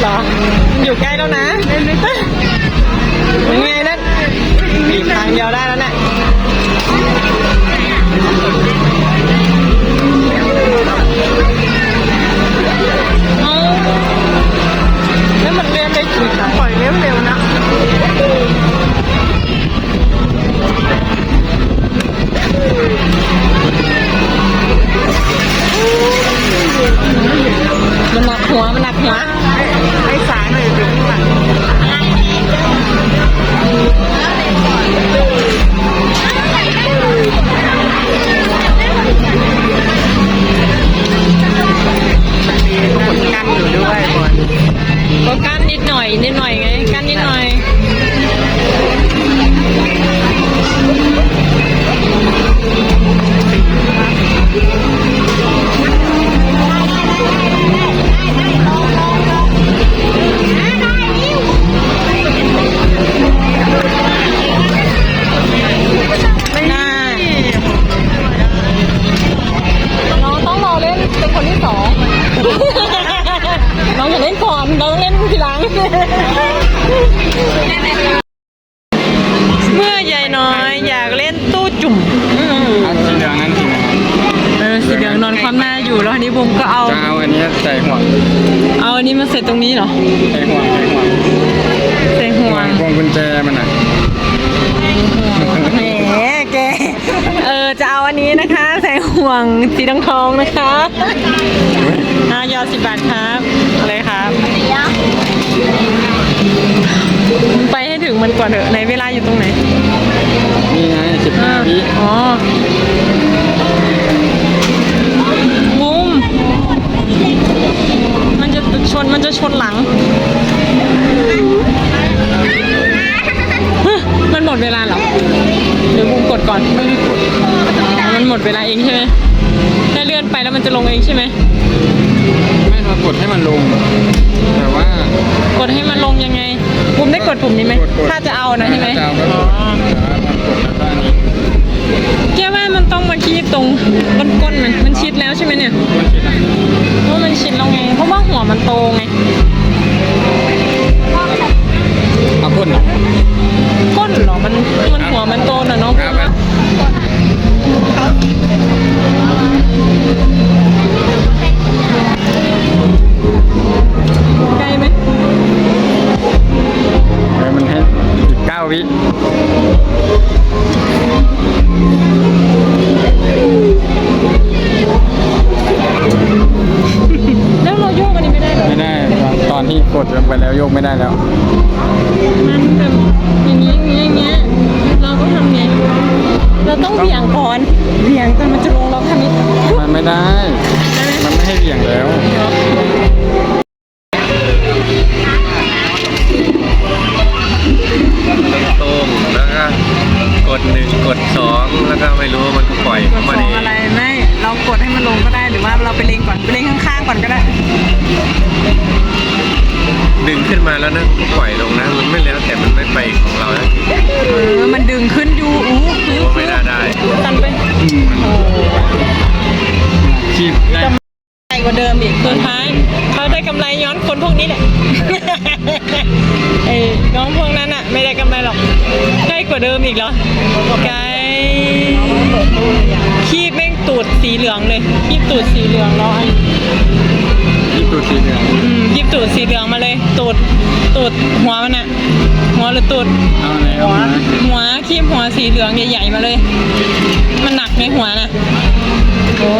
เหรอ อยู่ใกล้แล้วนะยังไงนั่นอีกทางเดียวได้แล้วเนี่ยเอาแล้วมันเรียนได้กี่ครั้งปล่อยเร็วๆนะมันหนักหัว มันหนักหัว เมื่อยายน้อยอยากเล่นตู้จุ่มอันสีเหลืองนั่นสีเหลืองเออสีเหลืองนอนคว่ำหน้าอยู่แล้วทีนี้บุมก็เอา จะเอาอันนี้ใส่ห่วงเอาอันนี้มาเสร็จตรงนี้เหรอใส่ห่วงใส่ห่วงใส่ห่ห่ววงงพวงกุญแจมันอะแหมแกเออจะเอาอันนี้นะคะ ใส่ห่วงสีทองทองๆนะคะอ่ายอสิบบาทครับอะไรครับ มันก่อนเถอะในเวลาอยู่ตรงไหน นี่ไงสิบห้าวิอ๋อมุมมันจะชนมันจะชนหลังฮึมันหมดเวลาเหรอเดี๋ยวมุมกดก่อนไม่ได้กดมันหมดเวลาเองใช่ไหมถ้าเลื่อนไปแล้วมันจะลงเองใช่ไหม ไม่เรากดให้มันลง แต่ว่ากดให้มันลงยังไงปุ่มได้กดปุ่มนี้ไหมกดกดถ้าจะเอานะใช่ไหมถ้าจะเอาก็กดอ๋อแต่ว่ามันกดแล้วก็อันนี้แกว่ามันต้องมาคีบตรงก้นก้นๆมันมันชิดแล้วใช่ไหมเนี่ยกดคิดอะเพราะมันชิดแล้วไงเพราะว่าหัวมันโตไง ไปแล้วโยกไม่ได้แล้ว มันแบบอย่างนี้อย่างนี้อย่างเงี้ยเราต้องทำไงเราต้องเบี่ยงก่อนเบี่ยงจนมันจะลงเราทำนี้มันไม่ได้ มันไม่ให้เบี่ยงแล้ว ตรงแล้วก็กดหนึ่งกดสองแล้วก็ไม่รู้มันก็ปล่อยกดมาสอเองงอะไรไม่ เรากดให้มันลงก็ได้หรือว่าเราไปเล็งก่อนไปเล็งข้างๆก่อนก็ได้ดึง ขึ้นมาแล้วนะก็ปล่อยลงนะ มันไม่แล้วแต่มันไม่ไปของเรานะเออมันดึงขึ้นอยู่อู้คือว่าไม่น่าได้ตันไปโอ้คีบได้ใหญ่กว่าเดิมอีกสุดท้ายเขาได้กำไรย้อนคนพวกนี้แหละไอ้น้องพวกนั้นอะไม่ได้กำไรหรอกได้กว่าเดิมอีกเหรอไกคีบแม่งตูดสีเหลืองเลยคีบตูดสีเหลืองเนาะอันคีบ ตัวสีเหลืองอืมคีบตูดสีเหลืองมาเลยตูดตูดหัวมันอะหัวหรือตูดเอาอะไรเอามาหัวคีบหัวสีเหลืองใหญ่ๆมาเลย มันหนักในหัวน่ะโอ้